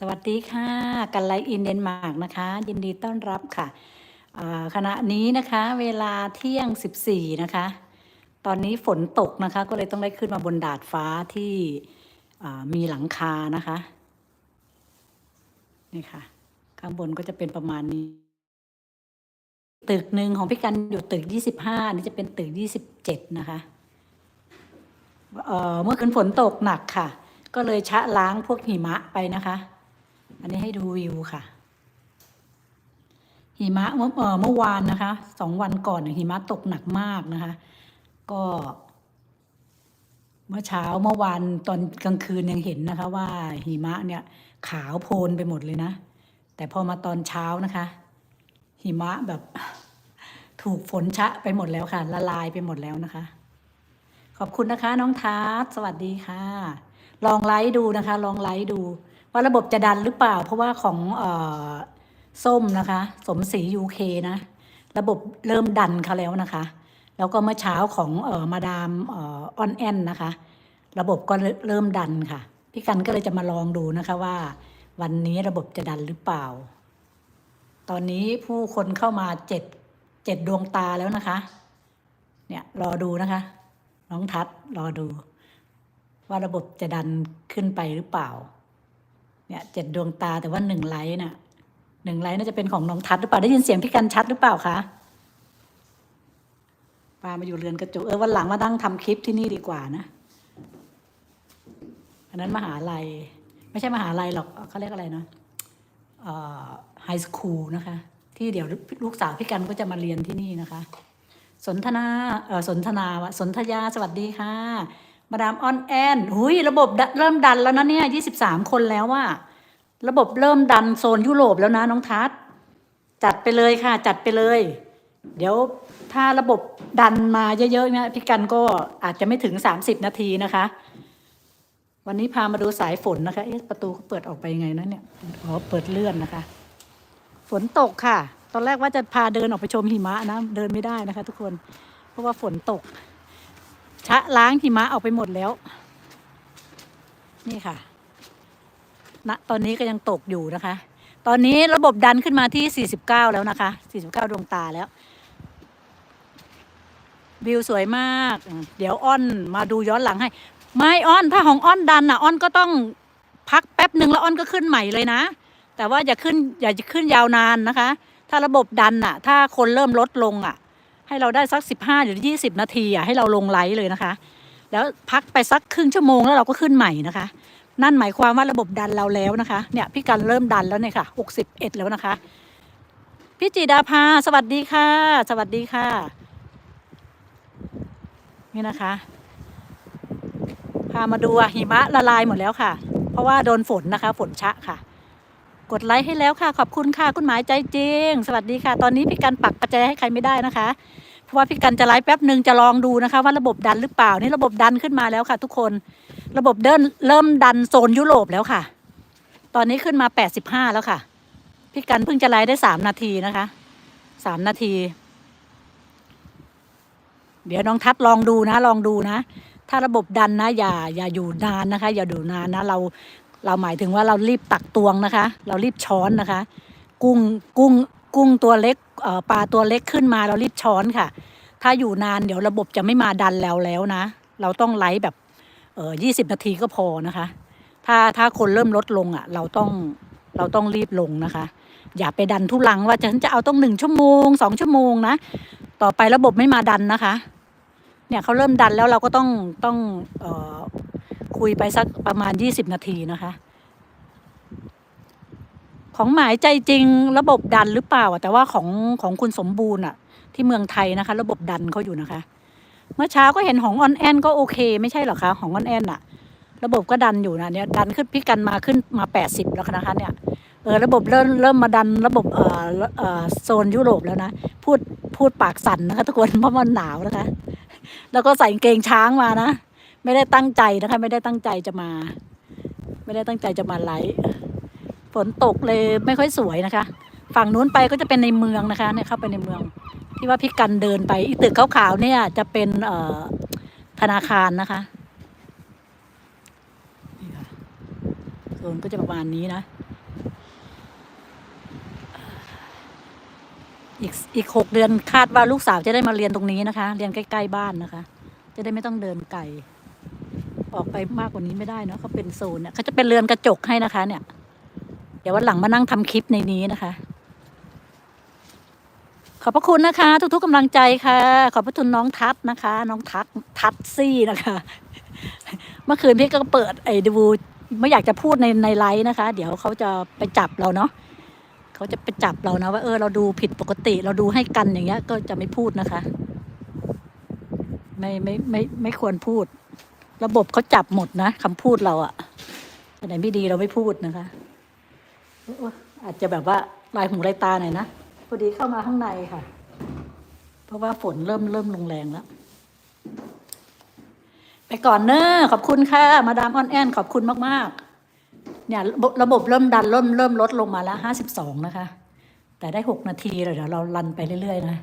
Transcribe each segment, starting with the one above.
สวัสดีค่ะ กันไลอินเดนมาร์กนะคะ ยินดีต้อนรับค่ะขณะนี้นะคะเวลาเที่ยง 14 นะคะ ตอนนี้ฝนตกนะคะ ก็เลยต้องได้ขึ้นมาบนดาดฟ้าที่มีหลังคานะคะ นี่ค่ะ ข้างบนก็จะเป็นประมาณนี้ ตึกหนึ่งของพี่กันอยู่ตึก 25 นี่จะเป็นตึก 27 นะคะเเมื่อคืนฝนตกหนักค่ะ ก็เลยชะล้างพวกหิมะไปนะคะ อันนี้ให้ดูวิวค่ะ หิมะเมื่อเมื่อวานนะคะสองวันก่อนหิมะตกหนักมากนะคะ ก็ เมื่อเช้าเมื่อวานตอนกลางคืนยังเห็นนะคะ ว่าหิมะเนี่ยขาวโพลนไปหมดเลยนะ แต่พอมาตอนเช้านะคะ หิมะแบบถูกฝนชะไปหมดแล้วค่ะ ละลายไปหมดแล้วนะคะ ขอบคุณนะคะ น้องทาร์ตสวัสดีค่ะ ลองไลฟ์ดูนะคะ ลองไลฟ์ดู ว่าระบบจะดันหรือเปล่า เพราะว่าของออส้มนะคะ สมศรียูเคนะ ระบบเริ่มดันเขาแล้วนะคะ แล้วก็เมื่อเช้าของออมาดามอออนแอนนะคะ ระบบก็เริ่มดันค่ะ พี่กันก็เลยจะมาลองดูนะคะว่า วันนี้ระบบจะดันหรือเปล่า ตอนนี้ผู้คนเข้ามาเจ็ดเจ็ดดวงตาแล้วนะคะ เนี่ยรอดูนะคะ น้องทัศน์รอดู ว่าระบบจะดันขึ้นไปหรือเปล่า เนี่ยเจ็ดดวงตาแต่ว่าหนึ่งไลท์น่ะหนึ่งไลท์น่าจะเป็นของน้องทัศน์หรือเปล่าได้ยินเสียงพี่กันชัดหรือเปล่าคะปามาอยู่เรือนกระจกเออวันหลังมาตั้งทำคลิปที่นี่ดีกว่านะอันนั้นมหาลัย ไม่ใช่มหาลัยหรอกเขาเรียกอะไรเนาะไฮสคูลนะคะ ที่เดี๋ยวลูกสาวพี่กันก็จะมาเรียนที่นี่นะคะ สนทนาเออสนทนาวะสนธยาสวัสดีค่ะ มาดามออนแอนหุยระบบเริ่มดันแล้วนะเนี่ยยี่สิบสามคนแล้วว่า ระบบเริ่มดันโซนยุโรปแล้วนะน้องทัศจัดไปเลยค่ะ จัดไปเลย เดี๋ยวถ้าระบบดันมาเยอะๆเนี่ยพี่กันก็อาจจะไม่ถึงสามสิบนาทีนะคะ วันนี้พามาดูสายฝนนะคะเอ๊ะประตูเขาเปิดออกไปยังไงนะเนี่ยอ๋อเปิดเลื่อนนะคะ ฝนตกค่ะ ตอนแรกว่าจะพาเดินออกไปชมหิมะนะ เดินไม่ได้นะคะ ทุกคน เพราะว่าฝนตก ชะล้างหิมะออกไปหมดแล้ว นี่ค่ะณตอนนี้ก็ยังตกอยู่นะคะ ตอนนี้ระบบดันขึ้นมาที่ 49 แล้วนะคะ 49 ดวงตาแล้ว วิวสวยมาก เดี๋ยวอ้อนมาดูย้อนหลังให้ ไม่อ้อน ถ้าของอ้อนดันอะ อ้อนก็ต้องพักแป๊บหนึ่งแล้วอ้อนก็ขึ้นใหม่เลยนะ แต่ว่าอย่าขึ้นอย่าจะขึ้นยาวนานนะคะ ถ้าระบบดันอะ ถ้าคนเริ่มลดลงอะ ให้เราได้สักสิบห้าหรือยี่สิบนาทีอะให้เราลงไลฟ์เลยนะคะ แล้วพักไปสักครึ่งชั่วโมงแล้วเราก็ขึ้นใหม่นะคะ นั่นหมายความว่าระบบดันเราแล้วนะคะเนี่ยพี่กันเริ่มดันแล้วเนี่ยค่ะหกสิบเอ็ดแล้วนะคะ พี่จีดาภาสวัสดีค่ะ สวัสดีค่ะ นี่นะคะพามาดูหิมะละลายหมดแล้วค่ะ เพราะว่าโดนฝนนะคะ ฝนชะค่ะ กดไลค์ให้แล้วค่ะ ขอบคุณค่ะ คุณหมายใจจริง สวัสดีค่ะ ตอนนี้พี่กันปักประแจให้ใครไม่ได้นะคะ เพราะว่าพี่กันจะไลฟ์แป๊บหนึ่งจะลองดูนะคะว่าระบบดันหรือเปล่า นี่ระบบดันขึ้นมาแล้วค่ะ ทุกคน ระบบเดินเริ่มดันโซนยุโรปแล้วค่ะ ตอนนี้ขึ้นมาแปดสิบห้าแล้วค่ะ พี่กันเพิ่งจะไลฟ์ได้สามนาทีนะคะสามนาที เดี๋ยวน้องทัดลองดูนะ ลองดูนะถ้าระบบดันนะอย่าอย่าอยู่นานนะคะ อย่าอยู่นานนะ เรา เราหมายถึงว่าเรารีบตักตวงนะคะ เรารีบช้อนนะคะ กุ้งกุ้งกุ้งตัวเล็กปลาตัวเล็กขึ้นมาเรารีบช้อนค่ะ ถ้าอยู่นานเดี๋ยวระบบจะไม่มาดันแล้วแล้วนะ เราต้องไลฟ์แบบเออยี่สิบนาทีก็พอนะคะ ถ้าถ้าคนเริ่มลดลงอะ เราต้องเราต้องรีบลงนะคะ อย่าไปดันทุลังว่าฉันจะเอาต้องหนึ่งชั่วโมงสองชั่วโมงนะ ต่อไประบบไม่มาดันนะคะ เนี่ยเขาเริ่มดันแล้วเราก็ต้องต้องเออ คุยไปสักประมาณยี่สิบนาทีนะคะ ของหมายใจจริงระบบดันหรือเปล่า แต่ว่าของของคุณสมบูรณ์อะที่เมืองไทยนะคะ ระบบดันเขาอยู่นะคะ เมื่อเช้าก็เห็นของออนแอนก็โอเค ไม่ใช่หรอคะของออนแอนอะระบบก็ดันอยู่นะเนี่ยดันขึ้นพี่กันมาขึ้นมาแปดสิบแล้วนะคะเนี่ยเออระบบเริ่มเริ่มมาดันระบบเอ่อเอ่อโซนยุโรปแล้วนะพูดพูดปากสั่นนะคะทุกคนเพราะมันหนาวนะคะ แล้วก็ใส่เกงช้างมานะ ไม่ได้ตั้งใจนะคะ ไม่ได้ตั้งใจจะมา ไม่ได้ตั้งใจจะมาไลฟ์ฝนตกเลยไม่ค่อยสวยนะคะ ฝั่งนู้นไปก็จะเป็นในเมืองนะคะเนี่ยเข้าไปในเมือง ที่ว่าพี่กันเดินไปอีตึกขาวๆเนี่ยจะเป็นเอ่อธนาคารนะคะนี่ค่ะโซนก็จะประมาณนี้นะ อีกอีกหกเดือนคาดว่าลูกสาวจะได้มาเรียนตรงนี้นะคะ เรียนใกล้ ๆ บ้านนะคะ จะได้ไม่ต้องเดินไกล ออกไปมากกว่านี้ไม่ได้เนอะเขาเป็นโซนเนี่ยเขาจะเป็นเรือนกระจกให้นะคะ เนี่ย เดี๋ยววันหลังมานั่งทำคลิปในนี้นะคะ ขอบพระคุณนะคะ ทุกๆกำลังใจค่ะ ขอบพระคุณน้องทัศนะคะ น้องทัศน์ทัศน์ซี่นะคะ เมื่อคืนพี่ก็เปิดไอ้ดูไม่อยากจะพูดในในไลฟ์นะคะ เดี๋ยวเขาจะไปจับเราเนาะเขาจะไปจับเรานะว่าเออเราดูผิดปกติ เราดูให้กันอย่างเงี้ย ก็จะไม่พูดนะคะ ไม่ไม่ไม่ไม่ควรพูด ระบบเขาจับหมดนะคำพูดเราอะอันไหนไม่ดีเราไม่พูดนะคะ อาจจะแบบว่าลายหูลายตาหน่อยนะพอดีเข้ามาข้างในค่ะ เพราะว่าฝนเริ่มเริ่มลงแรงแล้ว ไปก่อนเนอะขอบคุณค่ะ มาดามออนแอนขอบคุณมาก ๆ เนี่ยระบบเริ่มดันเริ่มเริ่มลดลงมาแล้วห้าสิบสองนะคะ แต่ได้หกนาทีเลยเดี๋ยวเรารันไปเรื่อย ๆ นะ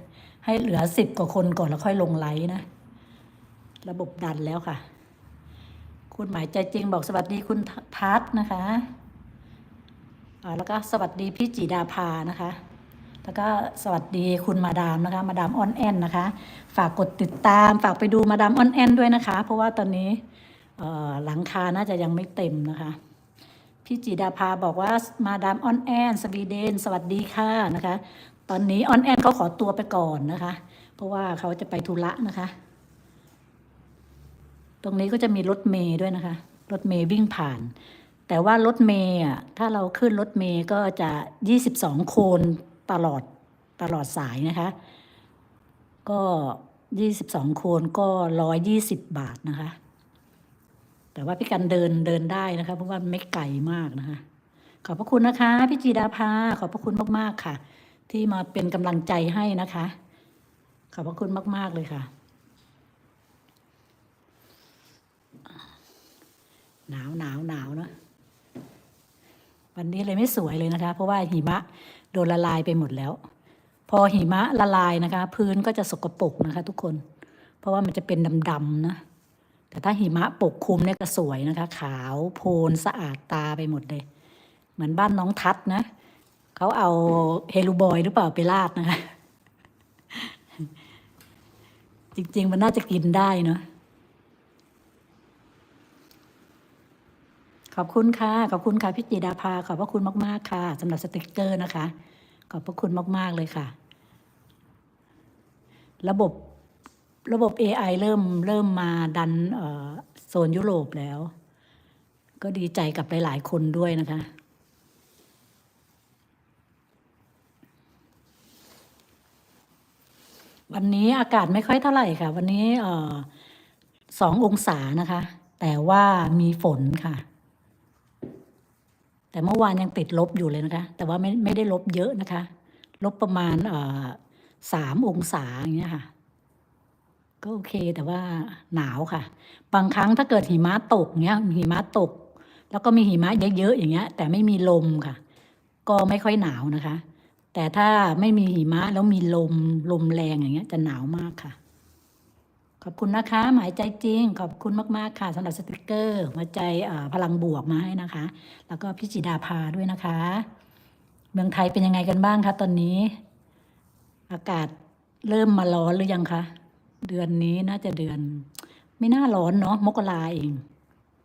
ให้เหลือสิบกว่าคนก่อนแล้วค่อยลงไลฟ์นะ ระบบดันแล้วค่ะ คุณหมายใจจริงบอกสวัสดีคุณทัศน์นะคะแล้วก็สวัสดีพี่จีดาภานะคะ แล้วก็สวัสดีคุณมาดามนะคะ มาดามออนแอนนะคะ ฝากกดติดตาม ฝากไปดูมาดามออนแอนด้วยนะคะ เพราะว่าตอนนี้หลังคาน่าจะยังไม่เต็มนะคะ พี่จีดาภาบอกว่ามาดามออนแอนสวีเดน สวัสดีค่ะนะคะ ตอนนี้ออนแอนเขาขอตัวไปก่อนนะคะ เพราะว่าเขาจะไปธุระนะคะ ตรงนี้ก็จะมีรถเมย์ด้วยนะคะ รถเมย์วิ่งผ่าน แต่ว่ารถเมย์อะถ้าเราขึ้นรถเมย์ก็จะ 22 โคนตลอดตลอดสายนะคะ ก็ 22 โคนก็ 120 บาทนะคะ แต่ว่าพี่กันเดินเดินได้นะคะ เพราะว่าไม่ไกลมากนะคะ ขอบพระคุณนะคะ พี่จีดาภาขอบพระคุณมาก ๆ ค่ะ ที่มาเป็นกำลังใจให้นะคะ ขอบพระคุณมาก ๆ เลยค่ะ หนาวหนาวหนาวเนอะวันนี้เลยไม่สวยเลยนะคะ เพราะว่าหิมะโดนละลายไปหมดแล้ว พอหิมะละลายนะคะ พื้นก็จะสกปรกนะคะ ทุกคน เพราะว่ามันจะเป็นดำๆนะแต่ถ้าหิมะปกคลุมเนี่ยก็สวยนะคะ ขาวโพลนสะอาดตาไปหมดเลย เหมือนบ้านน้องทัศน์นะเขาเอาเฮลูบอยหรือเปล่าไปราดนะคะจริง ๆ มันน่าจะกินได้เนาะ ขอบคุณค่ะ ขอบคุณค่ะพี่จีดาภาขอบพระคุณมาก ๆ ค่ะสำหรับสติกเกอร์นะคะ ขอบพระคุณมาก ๆ เลยค่ะ ระบบระบบ AI เริ่มเริ่มมาดันโซนยุโรปแล้ว ก็ดีใจกับหลาย ๆ คนด้วยนะคะ วันนี้อากาศไม่ค่อยเท่าไหร่ค่ะ วันนี้สององศานะคะ แต่ว่ามีฝนค่ะ แต่เมื่อวานยังติดลบอยู่เลยนะคะ แต่ว่าไม่ไม่ได้ลบเยอะนะคะ ลบประมาณสามองศาอย่างเงี้ยค่ะ ก็โอเคแต่ว่าหนาวค่ะ บางครั้งถ้าเกิดหิมะตกเงี้ยหิมะตก แล้วก็มีหิมะเยอะๆอย่างเงี้ย แต่ไม่มีลมค่ะ ก็ไม่ค่อยหนาวนะคะ แต่ถ้าไม่มีหิมะแล้วมีลมลมแรงอย่างเงี้ย จะหนาวมากค่ะ ขอบคุณนะคะ หมายใจจริง ขอบคุณมาก ๆ ค่ะสำหรับสติกเกอร์หัวใจพลังบวกมาให้นะคะ แล้วก็พี่จิดาภาด้วยนะคะ เมืองไทยเป็นยังไงกันบ้างคะตอนนี้ อากาศเริ่มมาร้อนหรือยังคะเดือนนี้น่าจะเดือน ไม่น่าร้อนเนาะมกราเอง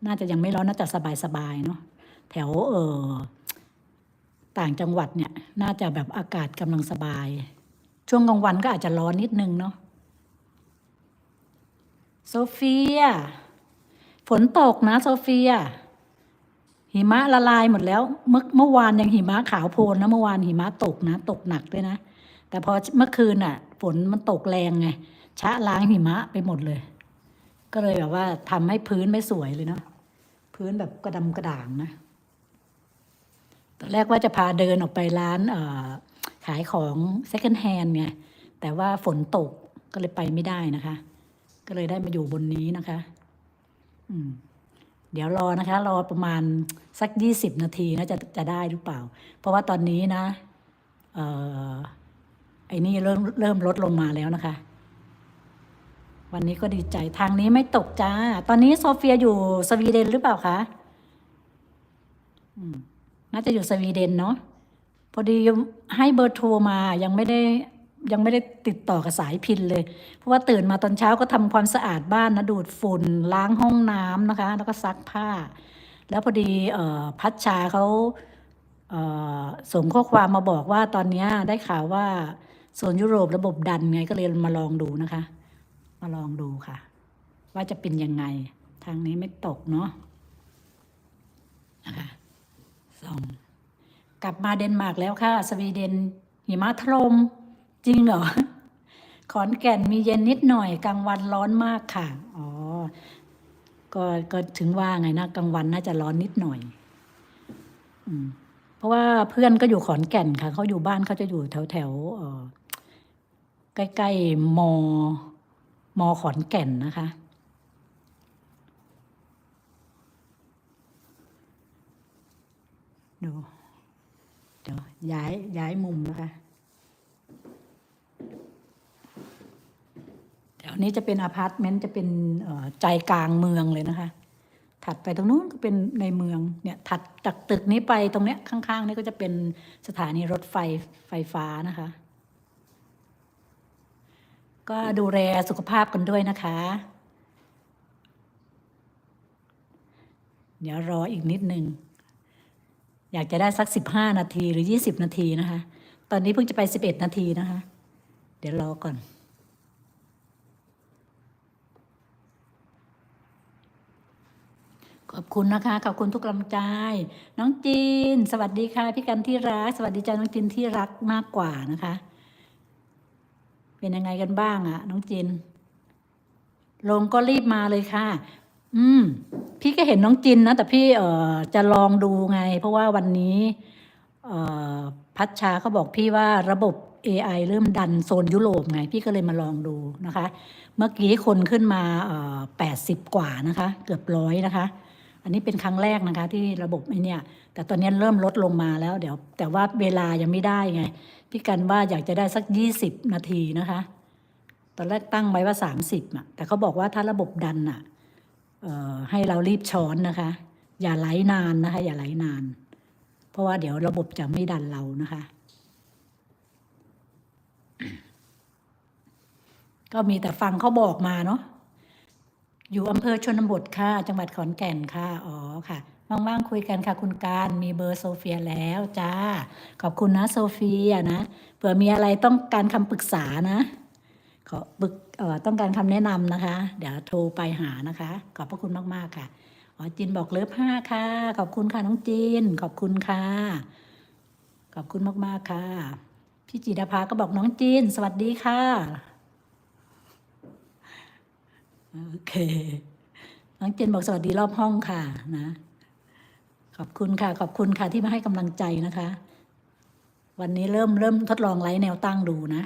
น่าจะยังไม่ร้อนน่าจะสบายๆเนาะแถวเออต่างจังหวัดเนี่ย น่าจะแบบอากาศกำลังสบาย ช่วงกลางวันก็อาจจะร้อนนิดนึงเนาะ โซเฟีย ฝนตกนะโซเฟีย หิมะละลายหมดแล้ว เมื่อเมื่อวานยังหิมะขาวโพลนนะเมื่อวานหิมะตกนะ ตกหนักด้วยนะ แต่พอเมื่อคืนอะ ฝนมันตกแรงไง ชะล้างหิมะไปหมดเลย ก็เลยแบบว่าทำให้พื้นไม่สวยเลยเนาะ พื้นแบบกระดำกระด่างนะตอนแรกว่าจะพาเดินออกไปร้านเอ่อขายของ second hand ไง แต่ว่าฝนตกก็เลยไปไม่ได้นะคะ ก็เลยได้มาอยู่บนนี้นะคะ อืม เดี๋ยวรอนะคะ รอประมาณสักยี่สิบนาทีนะจะจะได้หรือเปล่า เพราะว่าตอนนี้นะ เอ่อไอ้นี่เริ่มเริ่มลดลงมาแล้วนะคะ วันนี้ก็ดีใจทางนี้ไม่ตกจ้า ตอนนี้โซเฟียอยู่สวีเดนหรือเปล่าคะน่าจะอยู่สวีเดนเนาะพอดีให้เบอร์โทรมายังไม่ได้ ยังไม่ได้ติดต่อกับสายพินเลย เพราะว่าตื่นมาตอนเช้าก็ทำความสะอาดบ้านนะดูดฝุ่นล้างห้องน้ำนะคะ แล้วก็ซักผ้า แล้วพอดีออพัชชาเขาเส่งข้อความมาบอกว่าตอนนี้ได้ข่าวว่าโซนยุโรประบบดันไงก็เลยมาลองดูนะคะ มาลองดูค่ะ ว่าจะเป็นยังไง ทางนี้ไม่ตกเนาะนะคะสองกลับมาเดนมาร์กแล้วค่ะ สวีเดนหิมะถล่ม จริงเหรอ ขอนแก่นมีเย็นนิดหน่อยกลางวันร้อนมากค่ะ อ๋อ ก็ก็ถึงว่าไงนะกลางวันน่าจะร้อนนิดหน่อย อืม เพราะว่าเพื่อนก็อยู่ขอนแก่นค่ะ เขาอยู่บ้านเขาจะอยู่แถวแถวใกล้ๆมมขอนแก่นนะคะดูเดี๋ยวย้ายย้ายมุมนะคะแถ วนี้จะเป็นอพาร์ตเมนต์จะเป็นใจกลางเมืองเลยนะคะ ถัดไปตรงนู้นก็เป็นในเมืองเนี่ยถัดจากตึกนี้ไปตรงเนี้ยข้างๆนี่ก็จะเป็นสถานีรถไฟไฟฟ้านะคะ ก็ดูแลสุขภาพกันด้วยนะคะ เดี๋ยวรออีกนิดนึง อยากจะได้สักสิบห้านาทีหรือยี่สิบนาทีนะคะ ตอนนี้เพิ่งจะไปสิบเอ็ดนาทีนะคะ เดี๋ยวรอก่อน ขอบคุณนะคะ ขอบคุณทุกกำลังใจ น้องจีน สวัสดีค่ะ พี่กันที่รัก สวัสดีจ้าน้องจีนที่รักมากกว่านะคะ เป็นยังไงกันบ้างอะน้องจีน ลงก็รีบมาเลยค่ะ อืม พี่ก็เห็นน้องจินนะ แต่พี่เอ่อจะลองดูไง เพราะว่าวันนี้ เอ่อ พัชชาเขาบอกพี่ว่าระบบ AI เริ่มดันโซนยุโรปไง พี่ก็เลยมาลองดูนะคะ เมื่อกี้คนขึ้นมาแปดสิบกว่านะคะ เกือบร้อยนะคะ อันนี้เป็นครั้งแรกนะคะที่ระบบไอเนี่ยแต่ตอนนี้เริ่มลดลงมาแล้วเดี๋ยว แต่ว่าเวลายังไม่ได้ไง พี่กันว่าอยากจะได้สักยี่สิบนาทีนะคะ ตอนแรกตั้งไว้ว่าสามสิบอะแต่เขาบอกว่าถ้าระบบดันอะออให้เรารีบช้อนนะคะ อย่าไหลนานนะคะ อย่าไหลนาน เพราะว่าเดี๋ยวระบบจะไม่ดันเรานะคะ ก็มีแต่ฟังเขาบอกมาเนาะ อยู่อำเภอชนบทค่ะ จังหวัดขอนแก่นค่ะ อ๋อค่ะ ว่างๆคุยกันค่ะ คุณการ มีเบอร์โซเฟียแล้วจ้า ขอบคุณนะโซเฟียนะ เผื่อมีอะไรต้องการคำปรึกษานะ ขอปรึกเอ่อต้องการคำแนะนำนะคะ เดี๋ยวโทรไปหานะคะ ขอบพระคุณมากๆค่ะ อ๋อจินบอกเลิฟห้าค่ะ ขอบคุณค่ะน้องจิน ขอบคุณค่ะ ขอบคุณมากๆค่ะ พี่จิดาภาก็บอกน้องจินสวัสดีค่ะ โอเค น้องจินบอกสวัสดีรอบห้องค่ะนะ ขอบคุณค่ะ ขอบคุณค่ะที่มาให้กำลังใจนะคะ วันนี้เริ่มเริ่มทดลองไลฟ์แนวตั้งดูนะ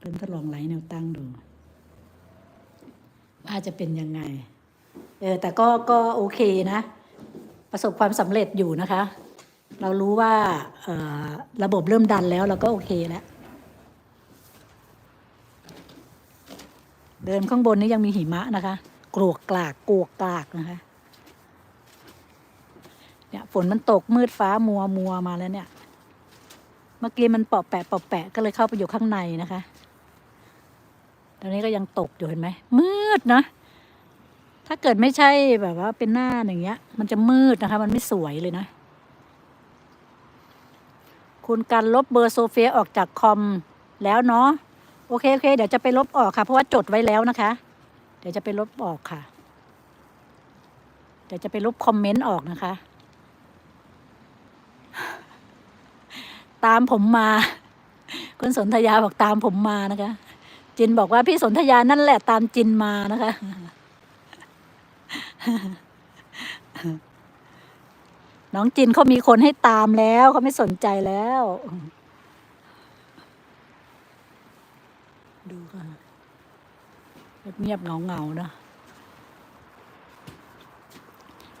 เริ่มทดลองไลฟ์แนวตั้งดู ว่าจะเป็นยังไง เออ แต่ก็ก็โอเคนะ ประสบความสำเร็จอยู่นะคะ เรารู้ว่าออระบบเริ่มดันแล้วเราก็โอเคแล้ว เดินข้างบนนี้ยังมีหิมะนะคะกรวกกลากกรวกกลากนะคะ เนี่ยฝนมันตกมืดฟ้ามัวมัวมาแล้วเนี่ย เมื่อกี้มันเปาะแปะเปาะแปะก็เลยเข้าไปอยู่ข้างในนะคะ ตอนนี้ก็ยังตกอยู่เห็นไหมมืดนะ ถ้าเกิดไม่ใช่แบบว่าเป็นหน้าอย่างเงี้ย มันจะมืดนะคะ มันไม่สวยเลยนะ คุณการลบเบอร์โซเฟียออกจากคอมแล้วเนาะ โอเคโอเค เดี๋ยวจะไปลบออกค่ะ เพราะว่าจดไว้แล้วนะคะ เดี๋ยวจะไปลบออกค่ะ เดี๋ยวจะไปลบคอมเมนต์ออกนะคะ ตามผมมา คุณสนธยาบอกตามผมมานะคะ จินบอกว่าพี่สนธยานั่นแหละตามจินมานะคะ น้องจินเขามีคนให้ตามแล้วเขาไม่สนใจแล้ว ดูค่ะเงียบๆเงาๆนาะ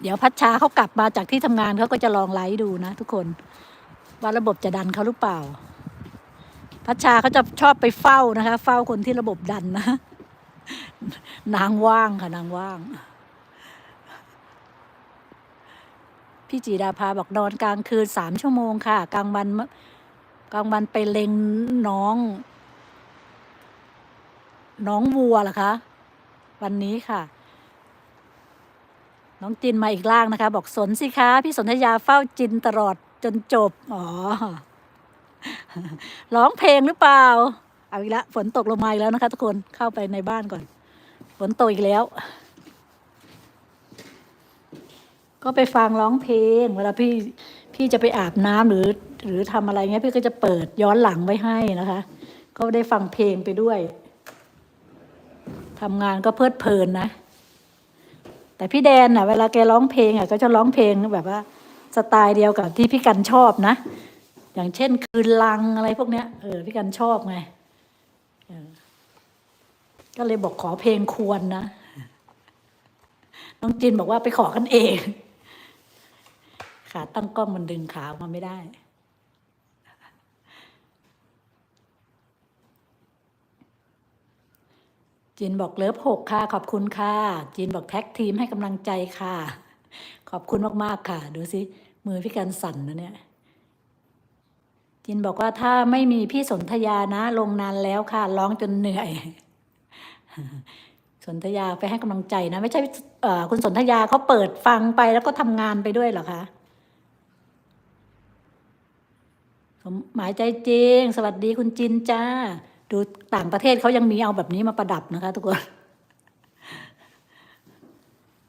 เดี๋ยวพัชชาเขากลับมาจากที่ทำงานเขาก็จะลองไลฟ์ดูนะทุกคน ว่าระบบจะดันเขาหรือเปล่า พัชชาเขาจะชอบไปเฝ้านะคะ เฝ้าคนที่ระบบดันนะ นางว่างค่ะนางว่าง พี่จีดาภาบอกนอนกลางคืนสามชั่วโมงค่ะ กลางวันกลางวันไปเล็งน้อง น้องวัวเหรอคะ วันนี้ค่ะ น้องจินมาอีกล่างนะคะ บอกสนสิคะพี่สนธยาเฝ้าจินตลอดจนจบ อ๋อ ร้องเพลงหรือเปล่า เอาอีกแล้วฝนตกลงมาอีกแล้วนะคะ ทุกคนเข้าไปในบ้านก่อน ฝนตกอีกแล้ว ก็ไปฟังร้องเพลง เวลาพี่พี่จะไปอาบน้ำหรือ หรือทำอะไรเงี้ย พี่ก็จะเปิดย้อนหลังไว้ให้นะคะ ก็ได้ฟังเพลงไปด้วย ทำงานก็เพลิดเพลินนะ แต่พี่แดนน่ะ เวลาแกร้องเพลงอะก็จะร้องเพลงแบบว่า สไตล์เดียวกับที่พี่กันชอบนะ อย่างเช่นคืนลังอะไรพวกเนี้ยเออพี่กันชอบไงออก็เลยบอกขอเพลงควรนะน้องจินบอกว่าไปขอกันเอง ขาตั้งกล้องมันดึงขาออกมาไม่ได้ จินบอกเลิฟหกค่ะ ขอบคุณค่ะจินบอกแท็กทีมให้กำลังใจค่ะ ขอบคุณมากๆค่ะ ดูสิมือพี่กันสั่นนะเนี่ยจินบอกว่าถ้าไม่มีพี่สนธยานะ ลงนานแล้วค่ะ ร้องจนเหนื่อย สนธยาไปให้กำลังใจนะ ไม่ใช่คุณสนธยาเขาเปิดฟังไปแล้วก็ทำงานไปด้วยเหรอคะหมายใจจริง สวัสดีคุณจินจ้า ดูต่างประเทศเขายังมีเอาแบบนี้มาประดับนะคะ ทุกคน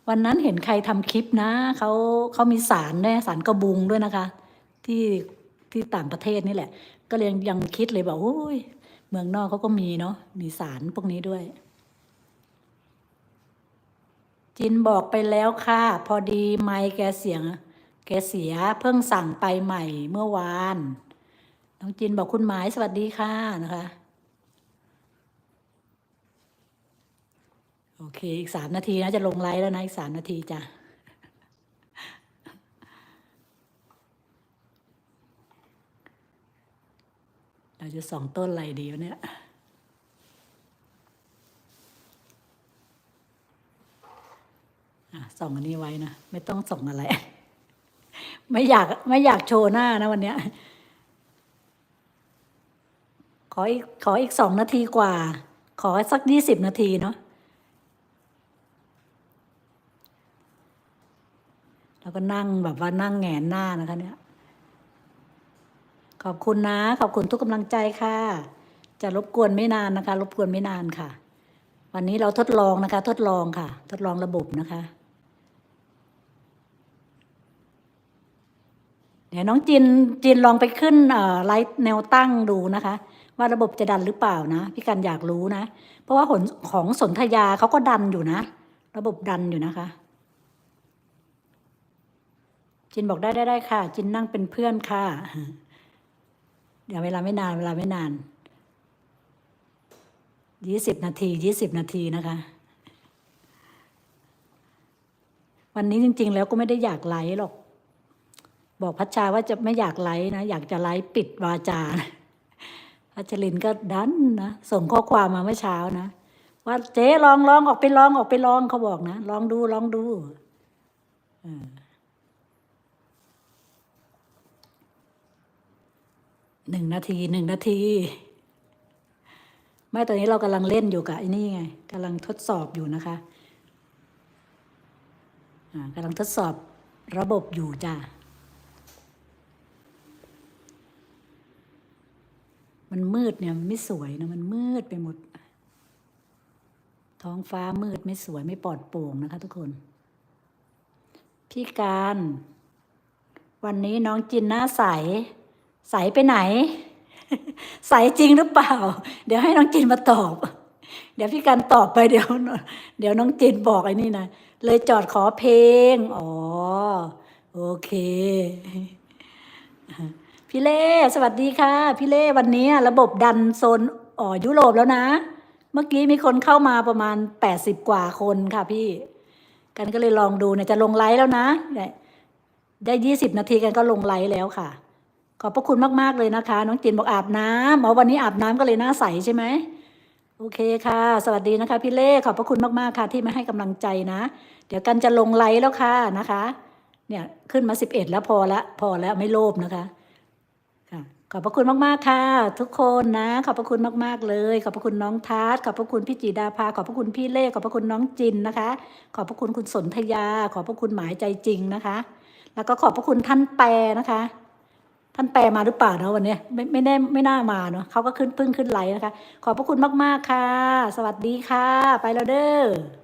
วันนั้นเห็นใครทำคลิปนะเขาเขามีสารด้วยสารกระบุงด้วยนะคะ ที่ที่ต่างประเทศนี่แหละ ก็เลยยังคิดเลยบอกโอ้ยเมืองนอกเขาก็มีเนาะมีสารพวกนี้ด้วย จินบอกไปแล้วค่ะ พอดีไมค์แกเสียง แกเสียเพิ่งสั่งไปใหม่เมื่อวานน้องจินบอกคุณหมายสวัสดีค่ะนะคะ โอเค อีกสามนาทีนะจะลงไลฟ์แล้วนะ อีกสามนาทีจ้ะเราจะส่องต้นอะไรดีวะเนี่ยส่องอันนี้ไว้นะ ไม่ต้องส่องอะไร ไม่อยากไม่อยากโชว์หน้านะวันเนี้ย ขออีกขออีกสองนาทีกว่า ขอสักยี่สิบนาทีเนาะ แล้วก็นั่งแบบว่านั่งแงนหน้านะคะเนี่ย ขอบคุณนะ ขอบคุณทุกกำลังใจค่ะ จะรบกวนไม่นานนะคะ รบกวนไม่นานค่ะ วันนี้เราทดลองนะคะ ทดลองค่ะ ทดลองระบบนะคะ เดี๋ยวน้องจินจินลองไปขึ้นไลท์แนวตั้งดูนะคะ ว่าระบบจะดันหรือเปล่านะ พี่กันอยากรู้นะ เพราะว่าของสนธยาเขาก็ดันอยู่นะ ระบบดันอยู่นะคะ จินบอกได้ได้ได้ค่ะ จินนั่งเป็นเพื่อนค่ะ เดี๋ยวเวลาไม่นานเวลาไม่นานยี่สิบนาทียี่สิบนาทีนะคะ วันนี้จริง ๆ แล้วก็ไม่ได้อยากไลฟ์หรอก บอกพัชชาว่าจะไม่อยากไลฟ์นะ อยากจะไลฟ์ปิดวาจาพัชรินก็ดันนะส่งข้อความมาเมื่อเช้านะว่าเจ๊ลองลองออกไปลองออกไปลองเขาบอกนะลองดูลองดูเออ หนึ่งนาทีหนึ่งนาที ไม่ตอนนี้เรากำลังเล่นอยู่กับไอ้นี่ไงกำลังทดสอบอยู่นะคะกำลังทดสอบระบบอยู่จ้ะมันมืดเนี่ยมันไม่สวยนะมันมืดไปหมด ท้องฟ้ามืดไม่สวยไม่ปลอดโปร่งนะคะ ทุกคน พี่การ วันนี้น้องจินหน้าใส ใสไปไหน ใสจริงหรือเปล่า เดี๋ยวให้น้องจินมาตอบ เดี๋ยวพี่กันตอบไปเดี๋ยว เดี๋ยวน้องจินบอกไอ้นี่นะเลยจอดขอเพลง อ๋อ โอเค พี่เล่สวัสดีค่ะ พี่เล่วันนี้ระบบดันโซนอ๋อยุโรปแล้วนะ เมื่อกี้มีคนเข้ามาประมาณแปดสิบกว่าคนค่ะพี่ กันก็เลยลองดูเนี่ยจะลงไลฟ์แล้วนะ ได้ยี่สิบนาทีกันก็ลงไลฟ์แล้วค่ะ ขอบพระคุณมากๆเลยนะคะ น้องจินบอกอาบน้ำอ๋อวันนี้อาบน้ำก็เลยหน้าใสใช่ไหมโอเคค่ะ สวัสดีนะคะ พี่เล่ขอบพระคุณมากๆค่ะ ที่มาให้กำลังใจนะ เดี๋ยวกันจะลงไลฟ์แล้วค่ะนะคะ เนี่ยขึ้นมาสิบเอ็ดแล้วพอละพอแล้วไม่โลภนะคะค่ะขอบพระคุณมากๆค่ะ ทุกคนนะ ขอบพระคุณมากๆเลย ขอบพระคุณน้องทัศขอบพระคุณพี่จีดาภาขอบพระคุณพี่เล่ขอบพระคุณน้องจินนะคะ ขอบพระคุณคุณสนธยา ขอบพระคุณหมายใจจริงนะคะ แล้วก็ขอบพระคุณท่านแปรนะคะ ท่านแปลมาหรือเปล่าเนาะวันนี้ไม่ไม่แน่ไม่น่ามาเนาะเขาก็ขึ้นพึ่งขึ้นไลน์นะคะ ขอบพระคุณมาก ๆ ค่ะ สวัสดีค่ะ ไปแล้วเด้อ